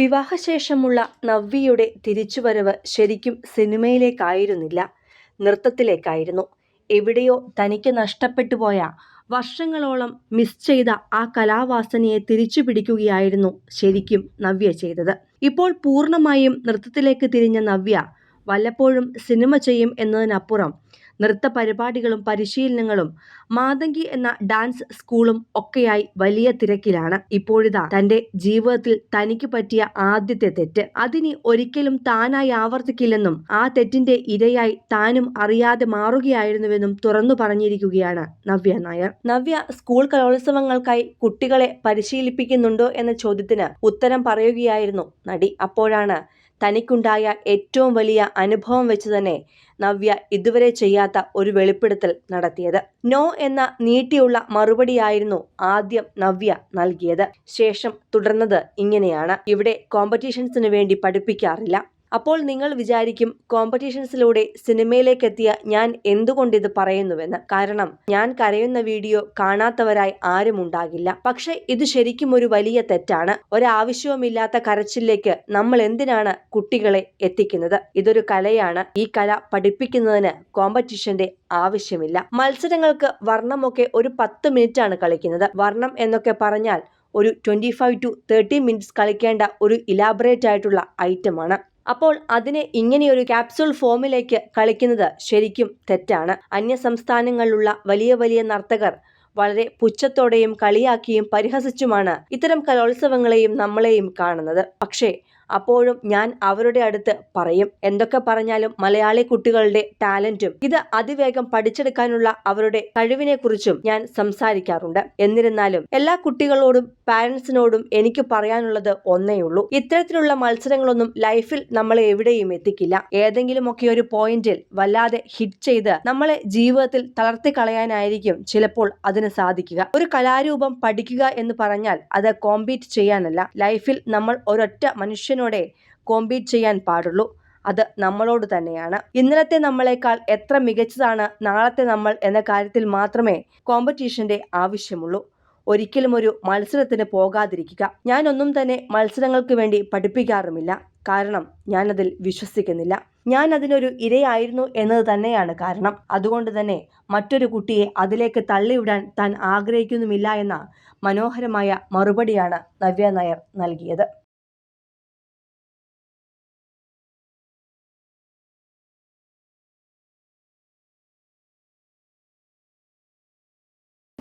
വിവാഹശേഷമുള്ള നവ്യയുടെ തിരിച്ചുവരവ് ശരിക്കും സിനിമയിലേക്കായിരുന്നില്ല. നൃത്തത്തിലേക്കായിരുന്നു. എവിടെയോ തനിക്ക് നഷ്ടപ്പെട്ടു പോയ വർഷങ്ങളോളം മിസ് ചെയ്ത ആ കലാവാസനയെ തിരിച്ചു പിടിക്കുകയായിരുന്നു ശരിക്കും നവ്യ ചെയ്തത്. ഇപ്പോൾ പൂർണമായും നൃത്തത്തിലേക്ക് തിരിഞ്ഞ നവ്യ വല്ലപ്പോഴും സിനിമ ചെയ്യും എന്നതിനപ്പുറം നൃത്ത പരിപാടികളും പരിശീലനങ്ങളും മാതങ്കി എന്ന ഡാൻസ് സ്കൂളും ഒക്കെയായി വലിയ തിരക്കിലാണ്. ഇപ്പോഴിതാ തന്റെ ജീവിതത്തിൽ തനിക്ക് പറ്റിയ ആദ്യത്തെ തെറ്റ്. അതിനി ഒരിക്കലും താനായി ആവർത്തിക്കില്ലെന്നും ആ തെറ്റിന്റെ ഇരയായി താനും അറിയാതെ മാറുകയായിരുന്നുവെന്നും തുറന്നു പറഞ്ഞിരിക്കുകയാണ് നവ്യ നായർ. നവ്യ സ്കൂൾ കലോത്സവങ്ങൾക്കായി കുട്ടികളെ പരിശീലിപ്പിക്കുന്നുണ്ടോ എന്ന ചോദ്യത്തിന് ഉത്തരം പറയുകയായിരുന്നു നടി. അപ്പോഴാണ് തനിക്കുണ്ടായ ഏറ്റവും വലിയ അനുഭവം വെച്ച് തന്നെ നവ്യ ഇതുവരെ ചെയ്യാത്ത ഒരു വെളിപ്പെടുത്തൽ നടത്തിയത്. നോ എന്ന നീട്ടിയുള്ള മറുപടിയായിരുന്നു ആദ്യം നവ്യ നൽകിയത്. ശേഷം തുടർന്നത് ഇങ്ങനെയാണ്. ഇവിടെ കോമ്പറ്റീഷൻസിന് വേണ്ടി പഠിപ്പിക്കാറില്ല. അപ്പോൾ നിങ്ങൾ വിചാരിക്കും കോമ്പറ്റീഷൻസിലൂടെ സിനിമയിലേക്ക് എത്തിയ ഞാൻ എന്തുകൊണ്ട് ഇത് പറയുന്നുവെന്ന്. കാരണം ഞാൻ കരയുന്ന വീഡിയോ കാണാത്തവരായി ആരും ഉണ്ടാകില്ല. പക്ഷെ ഇത് ശരിക്കും ഒരു വലിയ തെറ്റാണ്. ഒരാവശ്യവുമില്ലാത്ത കരച്ചിലേക്ക് നമ്മൾ എന്തിനാണ് കുട്ടികളെ എത്തിക്കുന്നത്? ഇതൊരു കലയാണ്. ഈ കല പഠിപ്പിക്കുന്നതിന് കോമ്പറ്റീഷന്റെ ആവശ്യമില്ല. മത്സരങ്ങൾക്ക് വർണമൊക്കെ ഒരു പത്ത് ആണ് കളിക്കുന്നത്. വർണം എന്നൊക്കെ പറഞ്ഞാൽ ഒരു twenty five to thirty minutes കളിക്കേണ്ട ഒരു ഇലാബറേറ്റ് ആയിട്ടുള്ള ഐറ്റമാണ് അപ്പോൾ അതിനെ ഇങ്ങനെയൊരു ക്യാപ്സൂൾ ഫോമിലേക്ക് കളിക്കുന്നത് ശരിക്കും തെറ്റാണ്. അന്യ സംസ്ഥാനങ്ങളിലുള്ള വലിയ വലിയ നർത്തകർ വളരെ പുച്ഛത്തോടെയും കളിയാക്കിയും പരിഹസിച്ചുമാണ് ഇത്തരം കലോത്സവങ്ങളെയും നമ്മളെയും കാണുന്നത്. പക്ഷേ അപ്പോഴും ഞാൻ അവരുടെ അടുത്ത് പറയും. എന്തൊക്കെ പറഞ്ഞാലും മലയാളി കുട്ടികളുടെ ടാലന്റും ഇത് അതിവേഗം പഠിച്ചെടുക്കാനുള്ള അവരുടെ കഴിവിനെ കുറിച്ചും ഞാൻ സംസാരിക്കാറുണ്ട്. എന്നിരുന്നാലും എല്ലാ കുട്ടികളോടും പാരന്റ്സിനോടും എനിക്ക് പറയാനുള്ളത് ഒന്നേയുള്ളൂ ഇത്തരത്തിലുള്ള മത്സരങ്ങളൊന്നും ലൈഫിൽ നമ്മളെ എവിടെയും എത്തിക്കില്ല. ഏതെങ്കിലുമൊക്കെ ഒരു പോയിന്റിൽ വല്ലാതെ ഹിറ്റ് ചെയ്ത് നമ്മളെ ജീവിതത്തിൽ തളർത്തി കളയാനായിരിക്കും ചിലപ്പോൾ അതിന് സാധിക്കുക. ഒരു കലാരൂപം പഠിക്കുക എന്ന് പറഞ്ഞാൽ അത് കോമ്പീറ്റ് ചെയ്യാനല്ല. ലൈഫിൽ നമ്മൾ ഒരൊറ്റ മനുഷ്യൻ മനുഷ്യനോടെ കോമ്പീറ്റ് ചെയ്യാൻ പാടുള്ളൂ. അത് നമ്മളോട് തന്നെയാണ്. ഇന്നലത്തെ നമ്മളെക്കാൾ എത്ര മികച്ചതാണ് നാളത്തെ നമ്മൾ എന്ന കാര്യത്തിൽ മാത്രമേ കോമ്പറ്റീഷന്റെ ആവശ്യമുള്ളൂ. ഒരിക്കലും ഒരു മത്സരത്തിന് പോകാതിരിക്കുക. ഞാനൊന്നും തന്നെ മത്സരങ്ങൾക്ക് വേണ്ടി പഠിപ്പിക്കാറുമില്ല. കാരണം ഞാനതിൽ വിശ്വസിക്കുന്നില്ല. ഞാൻ അതിനൊരു ഇരയായിരുന്നു എന്നത് തന്നെയാണ് കാരണം. അതുകൊണ്ട് തന്നെ മറ്റൊരു കുട്ടിയെ അതിലേക്ക് തള്ളിവിടാൻ താൻ ആഗ്രഹിക്കുന്നുമില്ല എന്ന മനോഹരമായ മറുപടിയാണ് നവ്യ നായർ നൽകിയത്.